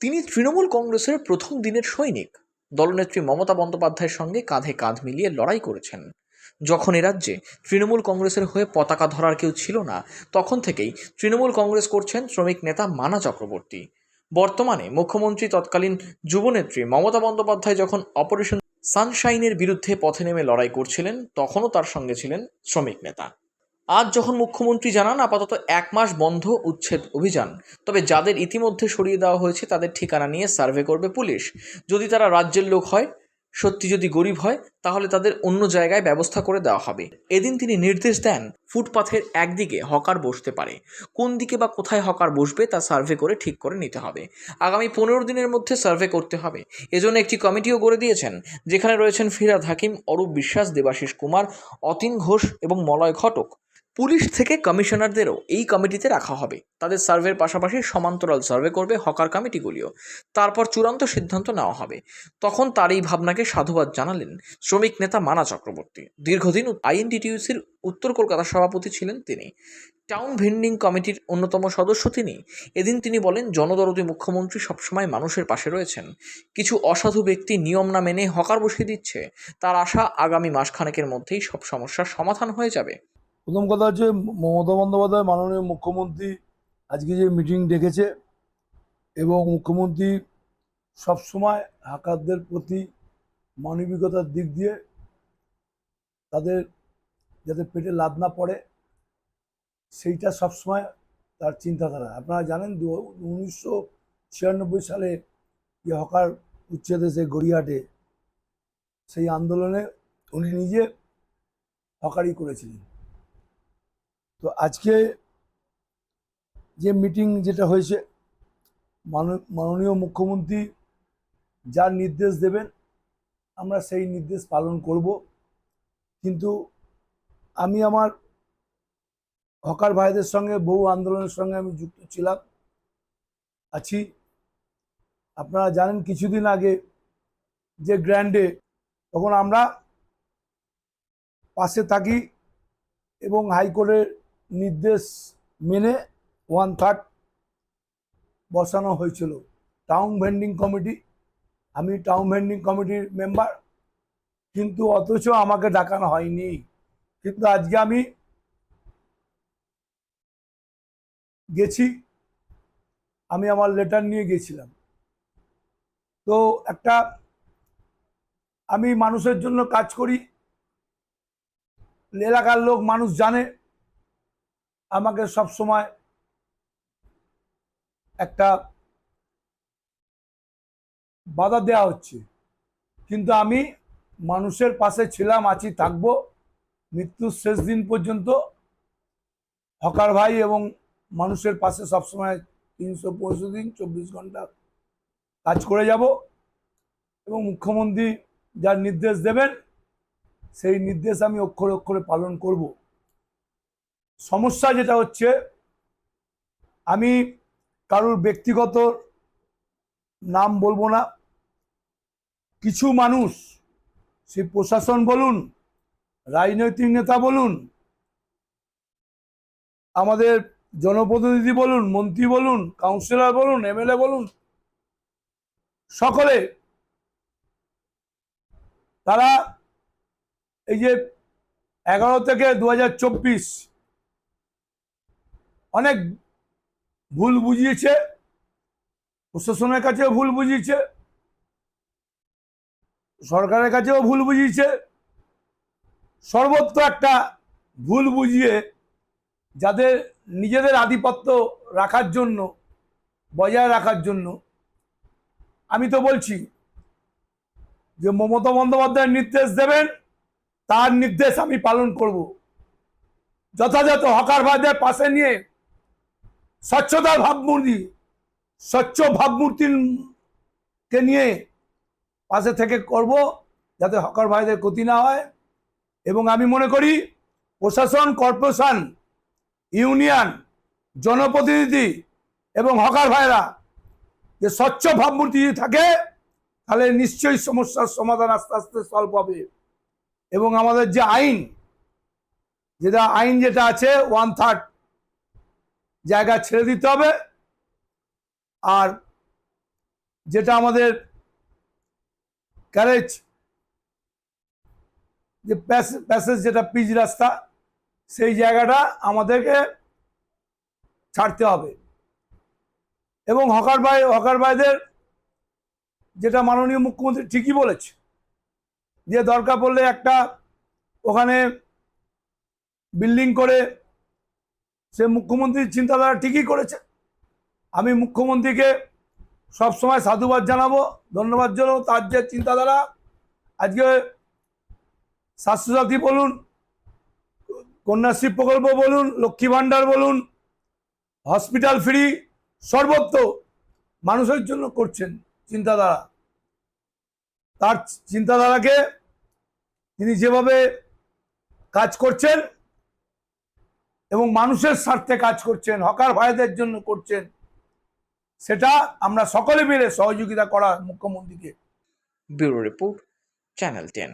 তিনি তৃণমূল কংগ্রেসের প্রথম দিনের সৈনিক। দলনেত্রী মমতা বন্দ্যোপাধ্যায়ের সঙ্গে কাঁধে কাঁধ মিলিয়ে লড়াই করেছেন। যখন এ রাজ্যে তৃণমূল কংগ্রেসের হয়ে পতাকা ধরার কেউ ছিল না, তখন থেকেই তৃণমূল কংগ্রেস করছেন শ্রমিক নেতা মানা চক্রবর্তী। বর্তমানে মুখ্যমন্ত্রী তৎকালীন যুবনেত্রী মমতা বন্দ্যোপাধ্যায় যখন অপারেশন সানশাইনের বিরুদ্ধে পথে নেমে লড়াই করছিলেন, তখনও তার সঙ্গে ছিলেন শ্রমিক নেতা। আজ যখন মুখ্যমন্ত্রী জানান, আপাতত এক মাস বন্ধ উচ্ছেদ অভিযান। তবে যাদের ইতিমধ্যে সরিয়ে দেওয়া হয়েছে, তাদের ঠিকানা নিয়ে সার্ভে করবে পুলিশ। যদি তারা রাজ্যের লোক হয়, সত্যি যদি গরিব হয়, তাহলে তাদের অন্য জায়গায় ব্যবস্থা করে দেওয়া হবে। এদিন তিনি নির্দেশ দেন, ফুটপাথের একদিকে হকার বসতে পারে। কোন দিকে বা কোথায় হকার বসবে, তা সার্ভে করে ঠিক করে নিতে হবে। আগামী পনেরো দিনের মধ্যে সার্ভে করতে হবে। এজন্য একটি কমিটিও গড়ে দিয়েছেন, যেখানে রয়েছেন ফিরাদ হাকিম, অরূপ বিশ্বাস, দেবাশিস কুমার, অতীন ঘোষ এবং মলয় ঘটক। পুলিশ থেকে কমিশনারদেরও এই কমিটিতে রাখা হবে। তাদের সার্ভের পাশাপাশি সমান্তরাল সার্ভে করবে হকার কমিটিগুলিও। তারপর চূড়ান্ত সিদ্ধান্ত নেওয়া হবে। তখন তার এই ভাবনাকে সাধুবাদ জানালেন শ্রমিক নেতা মানা চক্রবর্তী। দীর্ঘদিন আইএনটিটিউসির উত্তর কলকাতার সভাপতি ছিলেন তিনি। টাউন ভেন্ডিং কমিটির অন্যতম সদস্য তিনি। এদিন তিনি বলেন, জনদরদি মুখ্যমন্ত্রী সবসময় মানুষের পাশে রয়েছেন। কিছু অসাধু ব্যক্তি নিয়ম না মেনে হকার বসিয়ে দিচ্ছে। তার আশা আগামী মাসখানেকের মধ্যেই সব সমস্যার সমাধান হয়ে যাবে। প্রথম কথা হচ্ছে মমতা বন্দ্যোপাধ্যায় মাননীয় মুখ্যমন্ত্রী আজকে যে মিটিং ডেকেছে এবং মুখ্যমন্ত্রী সবসময় হাকারদের প্রতি মানবিকতার দিক দিয়ে তাদের যাতে পেটে লাদ না পড়ে, সেইটা সবসময় তার চিন্তাধারা। আপনারা জানেন দু, উনিশশো ছিয়ানব্বই সালে যে হকার উচ্ছেদ এসে গড়িয়াহাটে সেই আন্দোলনে উনি নিজে হকারি করেছিলেন। তো আজকে যে মিটিং যেটা হয়েছে মানন- মাননীয় মুখ্যমন্ত্রী যার নির্দেশ দেবেন, আমরা সেই নির্দেশ পালন করব। কিন্তু আমি আমার হকার ভাইদের সঙ্গে, বহু আন্দোলনের সঙ্গে আমি যুক্ত ছিলাম। আছি। আপনারা জানেন, কিছুদিন আগে যে গ্র্যান্ডে তখন আমরা পাশে থাকি এবং হাইকোর্টের নির্দেশ মেনে ওয়ান থার্ড বসানো হয়েছিল। টাউন ভেন্ডিং কমিটি আমি টাউন ভেন্ডিং কমিটির মেম্বার কিন্তু অথচ আমাকে ডাকানো হয়নি। কিন্তু আজকে আমি গেছি, আমি আমার লেটার নিয়ে গেছিলাম। তো একটা, আমি মানুষের জন্য কাজ করি, এলাকার লোক মানুষ জানে আমাকে সব সময় একটা বাধা দেওয়া হচ্ছে। কিন্তু আমি মানুষের পাশে ছিলাম, আছি, থাকব। মৃত্যুর শেষ দিন পর্যন্ত হকার ভাই এবং মানুষের পাশে সবসময় তিনশো পঁয়ষট্টি দিন, চব্বিশ ঘণ্টা কাজ করে যাব এবং মুখ্যমন্ত্রী যার নির্দেশ দেবেন, সেই নির্দেশ আমি অক্ষরে অক্ষরে পালন করব। সমস্যা যেটা হচ্ছে, আমি কারোর ব্যক্তিগত নাম বলব না। কিছু মানুষ, সে প্রশাসন বলুন, রাজনৈতিক নেতা বলুন, আমাদের জনপ্রতিনিধি বলুন, মন্ত্রী বলুন কাউন্সিলর বলুন এমএলএ বলুন, সকলে তারা এই যে এগারো থেকে দু হাজার চব্বিশ অনেক ভুল বুঝিয়েছে, প্রশাসনের কাছেও ভুল বুঝিয়েছে, সরকারের কাছেও ভুল বুঝিয়েছে। সর্বত্র একটা ভুল বুঝিয়ে যাদের নিজেদের আধিপত্য রাখার জন্য, বজায় রাখার জন্য, আমি তো বলছি যে মমতা বন্দ্যোপাধ্যায় নির্দেশ দেবেন, তার নির্দেশ আমি পালন করব। যথাযথ হকার ভাইদের পাশে নিয়ে স্বচ্ছতার ভাবমূর্তি, স্বচ্ছ ভাবমূর্তিকে নিয়ে পাশে থেকে করব যাতে হকার ভাইদের ক্ষতি না হয়। এবং আমি মনে করি প্রশাসন, কর্পোরেশন, ইউনিয়ন, জনপ্রতিনিধি এবং হকার ভাইরা যে স্বচ্ছ ভাবমূর্তি যদি থাকে, তাহলে নিশ্চয়ই সমস্যার সমাধান আস্তে আস্তে সলভ হবে। এবং আমাদের যে আইন, যেটা আইন যেটা আছে ওয়ান থার্ড জায়গা ছেড়ে দিতে হবে। আর যেটা আমাদের ক্যারেজ যে প্যাসেজ যেটা পিচ রাস্তা, সেই জায়গাটা আমাদেরকে ছাড়তে হবে। এবং হকার ভাই, হকার ভাইদের যেটা মাননীয় মুখ্যমন্ত্রী ঠিকই বলেছে, যে দরকার পড়লে একটা ওখানে বিল্ডিং করে সে মুখ্যমন্ত্রীর চিন্তাধারা ঠিকই করেছে। আমি মুখ্যমন্ত্রীকে সবসময় সাধুবাদ জানাব, ধন্যবাদ জানাব, তার যে চিন্তাধারা। আজকে স্বাস্থ্যসাথী বলুন, কন্যাশ্রী প্রকল্প বলুন, লক্ষ্মী ভাণ্ডার বলুন, হসপিটাল ফ্রি, সর্বত্র মানুষের জন্য করছেন চিন্তাধারা। তার চিন্তাধারাকে তিনি যেভাবে কাজ করছেন এবং মানুষের স্বার্থে কাজ করছেন, হকার ভাইদের জন্য করছেন, সেটা আমরা সকলে মিলে সহযোগিতা করা মুখ্যমন্ত্রীকে। Bureau report, channel ten.